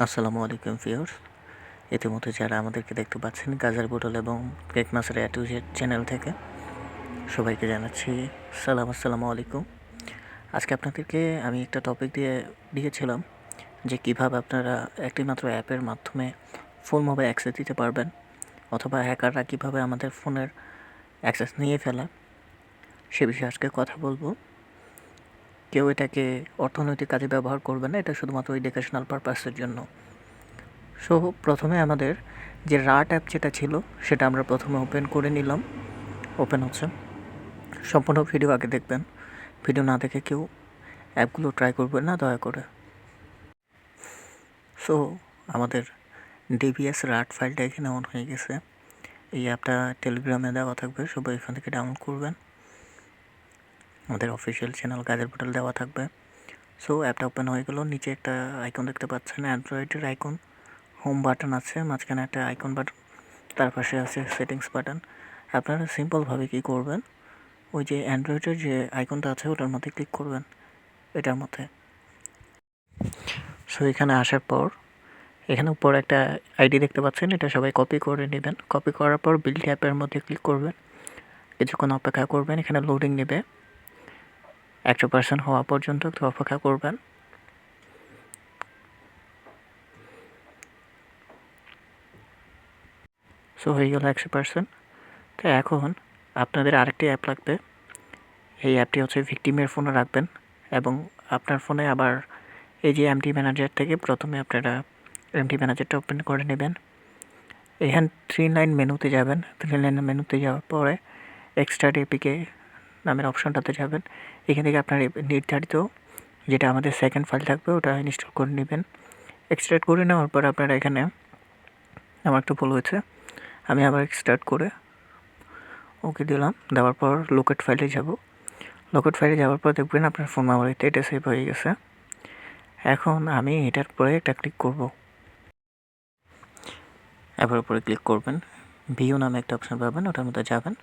আসসালামু আলাইকুম ফিওর্স ইতিমধ্যে যারা আমাদেরকে দেখতে পাচ্ছেন গাজার বোটল এবং কেক মাসের অ্যাটুজের চ্যানেল থেকে, সবাইকে জানাচ্ছি সালাম, আসসালামু আলাইকুম। আজকে আপনাদেরকে আমি একটা টপিক দিয়ে দিয়েছিলাম যে কীভাবে আপনারা একটি মাত্র অ্যাপের মাধ্যমে ফোন মোবাইল অ্যাক্সেস দিতে পারবেন অথবা হ্যাকাররা কীভাবে আমাদের ফোনের অ্যাক্সেস নিয়ে ফেলে, সে বিষয়ে আজকে কথা বলব। কেউ এটাকে অর্থনৈতিক কাজে ব্যবহার করবে না, এটা শুধুমাত্র এডুকেশনাল পারপাসের জন্য। সো প্রথমে আমাদের যে রাট অ্যাপ যেটা ছিল, সেটা আমরা প্রথমে ওপেন করে নিলাম। ওপেন হচ্ছে। সম্পূর্ণ ভিডিও আগে দেখবেন। ভিডিও না দেখে কেউ অ্যাপগুলো ট্রাই করবেন না, দয়া করে। সো আমাদের ডিবিএস রাট ফাইলটা এখানে অন হয়ে গেছে। এই অ্যাপটা টেলিগ্রামে দেওয়া থাকবে, সবাই এখান থেকে ডাউনলোড করবেন। আমাদের অফিসিয়াল চ্যানেল কাজের পোর্টাল দেওয়া থাকবে। সো অ্যাপটা ওপেন হয়ে গেল। নিচে একটা আইকন দেখতে পাচ্ছেন অ্যান্ড্রয়েডের আইকন হোম বাটন আছে, মাঝখানে একটা আইকন বাটন তার পাশে আছে সেটিংস বাটন আপনারা সিম্পলভাবে কী করবেন, ওই যে অ্যান্ড্রয়েডের যে আইকনটা আছে, ওটার মধ্যে ক্লিক করবেন, এটার মধ্যে। সো এখানে আসার পর, এখানে উপর একটা আইডি দেখতে পাচ্ছেন, এটা সবাই কপি করে নেবেন। কপি করার পর বিল্ড অ্যাপের মধ্যে ক্লিক করবেন। কিছুক্ষণ অপেক্ষা করবেন, এখানে লোডিং নেবে। একশো পার্সেন্ট হওয়া পর্যন্ত একটু অপেক্ষা করবেন। সো হয়ে গেল একশো পার্সেন্ট তো এখন আপনাদের আরেকটি অ্যাপ লাগবে। এই অ্যাপটি হচ্ছে ভিকটিমের ফোনে রাখবেন এবং আপনার ফোনে আবার এই যে এমটি ম্যানেজার থেকে প্রথমে আপনারা এমটি ম্যানেজারটা ওপেন করে নেবেন। এখান থ্রি লাইন মেনুতে যাবেন। থ্রি লাইন মেনুতে যাওয়ার পরে এক্সট্রা ডিপিকে নামের অপশনটাতে যাবেন। এখান থেকে আপনার নির্ধারিত যেটা আমাদের সেকেন্ড ফাইল থাকবে, ওটা ইনস্টল করে নেবেন। এক্সট্রাক্ট করে নেওয়ার পর আপনারা এখানে, আমার একটু ভুল হয়েছে, আমি আবার স্টার্ট করে ওকে দিলাম। দেওয়ার পর লোকেট ফাইলে যাব। লোকেট ফাইলে যাওয়ার পর দেখবেন আপনার ফোন মেমোরিতে এটা সেভ হয়ে গেছে। এখন আমি এটার পরে একটা ক্লিক করব। এবার উপরে ক্লিক করবেন। ভিউ নামে একটা অপশন পাবেন, ওটার মধ্যে যাবেন।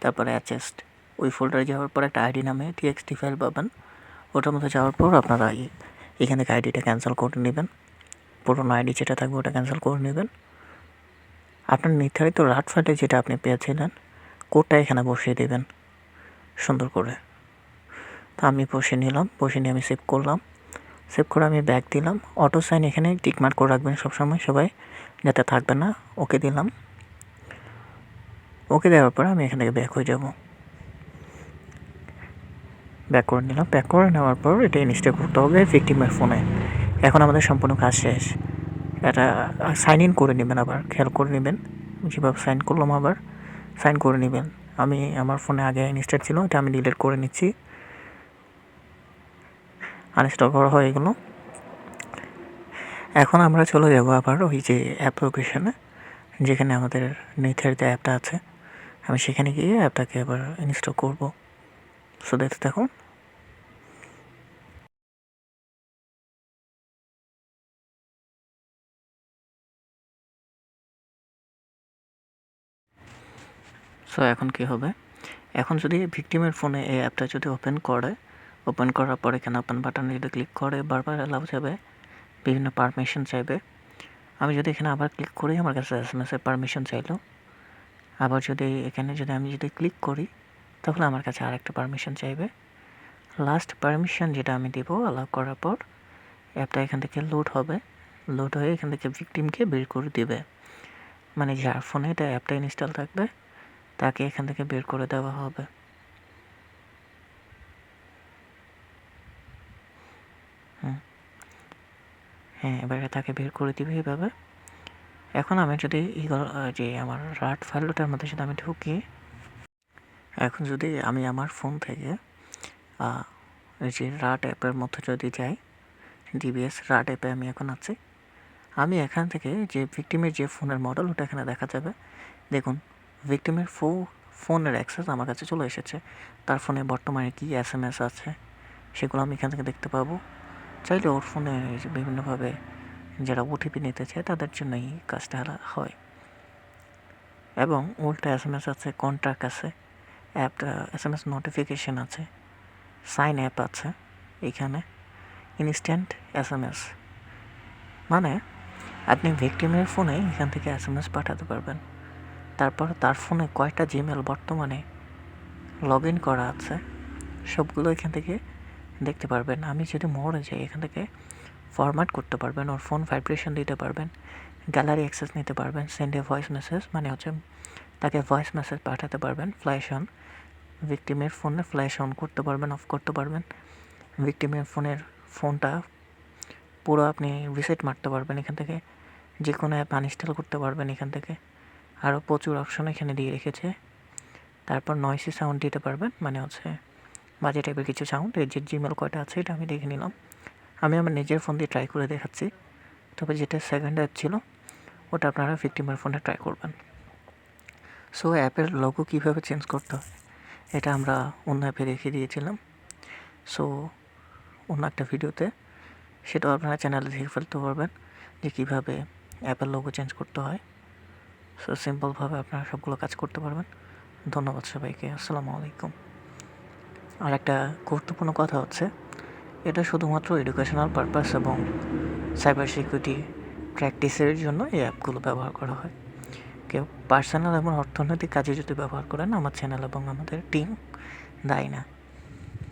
তারপরে অ্যাচেস্ট ওই ফোল্ডারে যাওয়ার পর একটা আইডি নামে টিএক্সটি ফাইল পাবেন। ওটার মধ্যে যাওয়ার পর আপনারা এখান থেকে আইডিটা ক্যান্সেল করে নেবেন। পুরোনো আইডি যেটা থাকবে ওটা ক্যান্সেল করে নেবেন। আপনার নির্ধারিত রাট ফাইলে যেটা আপনি পেয়েছিলেন, কোডটা এখানে বসিয়ে দেবেন। সুন্দর করে। তো আমি বসে নিলাম বসে নিয়ে আমি সেভ করলাম। সেভ করে আমি ব্যাক দিলাম। অটো সাইন এখানে টিকমার্ক করে রাখবেন সবসময় সবাই, যাতে থাকবে না। ওকে দিলাম। ওকে দেওয়ার পর আমি এখান থেকে ব্যাক হয়ে যাব। ব্যাক করে নিলাম। ব্যাক করে নেওয়ার পর এটা ইনস্টল করতে হবে ভিক্টিমের ফোনে এখন আমাদের সম্পূর্ণ কাজ শেষ। এটা সাইন ইন করে নেবেন আবার, খেয়াল করে নেবেন। যেভাবে সাইন করলাম আবার সাইন করে নেবেন। আমি আমার ফোনে আগে ইনস্টল ছিল, এটা আমি ডিলিট করে নিচ্ছি। আনইনস্টল করা হয় এগুলো এখন আমরা চলে যাব আবার ওই যে অ্যাপ লোকেশনে যেখানে আমাদের নির্ধারিত অ্যাপটা আছে। আমি সেখানে গিয়ে অ্যাপটাকে আবার ইনস্টল করব। সো দেখতে থাকুন সো এখন কি হবে? এখন যদি ভিকটিমের ফোনে এই অ্যাপটা যদি ওপেন করে, ওপেন করার পর এখানে ওপেন বাটনে যদি ক্লিক করে, বারবার অ্যালাউ যাবে, বিভিন্ন পারমিশন চাইবে। আমি যদি এখানে আবার ক্লিক করি, আমার কাছে এস এম এস এসের পারমিশন চাইলো। আবার যদি এখানে যদি আমি যদি ক্লিক করি তাহলে আমার কাছে আরেকটা পারমিশন চাইবে। লাস্ট পারমিশন যেটা আমি দেব অ্যালাউ করার পর অ্যাপটা এখান থেকে লোড হবে। লোড হয়ে এখান থেকে ভিকটিমকে বের করে দেবে। মানে যার ফোনে এটা অ্যাপটা ইনস্টল থাকবে, তাকে এখান থেকে বের করে দেওয়া হবে। হ্যাঁ এবারে তাকে বের করে দিবে এইভাবে এখন আমি যদি যে আমার রাট ফাইলটার মধ্যে যদি আমি ঢুকি এখন যদি আমি আমার ফোন থেকে যে রাট অ্যাপের মধ্যে যদি যাই ডিবিএস রাট অ্যাপে আমি এখন আছি, আমি এখান থেকে যে ভিক্টিমের যে ফোনের মডেল ওটা এখানে দেখা যাবে। দেখুন ভিক্টিমের ফো ফোনের অ্যাক্সেস আমার কাছে চলে এসেছে। তার ফোনে বর্তমানে কী এস এম এস আছে, সেগুলো আমি এখান থেকে দেখতে পাবো। চাইলে ওর ফোনে বিভিন্নভাবে যারা ওটিপি নিতে চায়, তাদের জন্য এই কাজটা হয়। এবং উল্টা এস এম এস আছে কন্ট্রাক্ট আছে। অ্যাপটা এস এম এস নোটিফিকেশান আছে সাইন অ্যাপ আছে, এখানে ইনস্ট্যান্ট এস এম এস মানে আপনি ভিকটিমের ফোনে এখান থেকে এস এম এস পাঠাতে পারবেন। তারপর তার ফোনে কয়টা জিমেল বর্তমানে লগ ইন করা আছে। সবগুলো এখান থেকে দেখতে পারবেন। আমি যদি মোড়ে যাই, এখান থেকে ফরম্যাট করতে পারবেন, ওর ফোন ভাইব্রেশন দিতে পারবেন গ্যালারি অ্যাক্সেস নিতে পারবেন সেন্ড এ ভয়েস মেসেজ মানে হচ্ছে তাকে ভয়েস মেসেজ পাঠাতে পারবেন ফ্ল্যাশ অন ভিকটিমের ফোনে ফ্ল্যাশ অন করতে পারবেন অফ করতে পারবেন। ভিকটিমের ফোনের ফোনটা পুরো আপনি রিসেট মারতে পারবেন এখান থেকে। যে কোনো অ্যাপ আনইনস্টল করতে পারবেন এখান থেকে। আরও প্রচুর অপশন এখানে দিয়ে রেখেছে। তারপর নয়েসি সাউন্ড দিতে পারবেন মানে হচ্ছে বাজে টাইপের কিছু সাউন্ড এই যে জিমেল কয়টা আছে, এটা আমি দেখে নিলাম। আমি আমার নিজের ফোন দিয়ে ট্রাই করে দেখাচ্ছি। তবে যেটা সেকেন্ড অ্যাপ ছিল, ওটা আপনারা ভিক্টিমের ফোনে ট্রাই করবেন। সো অ্যাপের লোগো কীভাবে চেঞ্জ করতে হয়? এটা আমরা অন্য অ্যাপে রেখে দিয়েছিলাম। সো অন্য একটা ভিডিওতে। সেটাও আপনারা চ্যানেলে দেখে ফেলতে পারবেন যে কীভাবে অ্যাপের লোগো চেঞ্জ করতে হয়। সো সিম্পলভাবে আপনারা সবগুলো কাজ করতে পারবেন। ধন্যবাদ সবাইকে। আসসালামু আলাইকুম। আর একটা গুরুত্বপূর্ণ কথা হচ্ছে, এটা শুধুমাত্র এডুকেশনাল পারপাস এবং সাইবার সিকিউরিটি প্র্যাকটিসের জন্য এই অ্যাপগুলো ব্যবহার করা হয়। কেউ পার্সোনাল এবং অর্থনৈতিক কাজে যদি ব্যবহার করেন আমার চ্যানেল এবং আমাদের টিম দায়ী না।